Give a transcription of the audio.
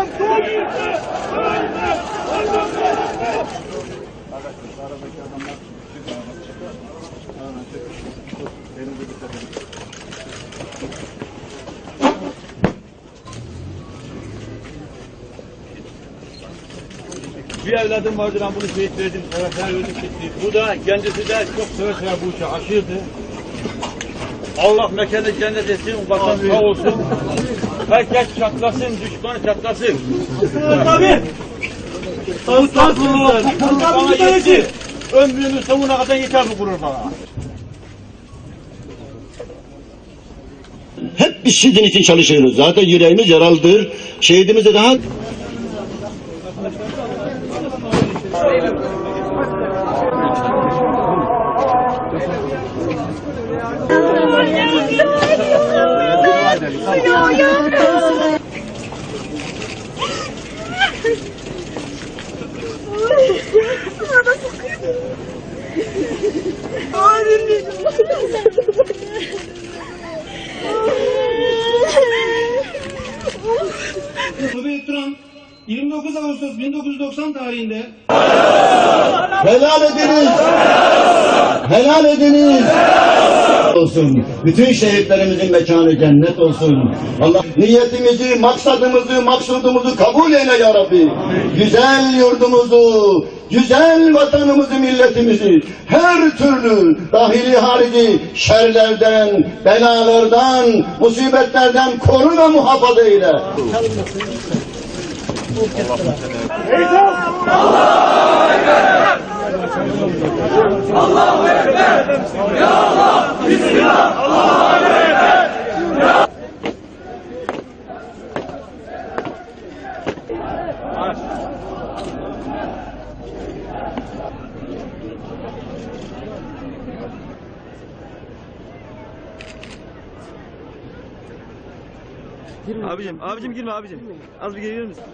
Bir evladım vardı ben bunu şehit verdim. Öğretmen öldü Bu da kendisi de çok seve seve bu işe aşırdı. Allah mekanı cennet etsin, vatan sağ olsun. Herkes çatlasın, düşman çatlasın. Tabii. Ustansın. Bana yetti. Ömrünün sonuna kadar yeter bu gurur bana. Hep biz sizin için çalışıyoruz. Zaten yüreğimiz yaralıdır. Şehidimize daha Turan 29 Ağustos 1990 tarihinde helal ediniz. Helal ediniz. Olsun. Bütün şehitlerimizin mekanı cennet olsun. Allah niyetimizi, maksadımızı, maksudumuzu kabul eyle ya Rabbi. Güzel yurdumuzu, güzel vatanımızı, milletimizi her türlü dahili harici şerlerden, belalardan, musibetlerden koru ve muhafaza eyle. Abicim, abicim girme abicim. Az bir gelir misin?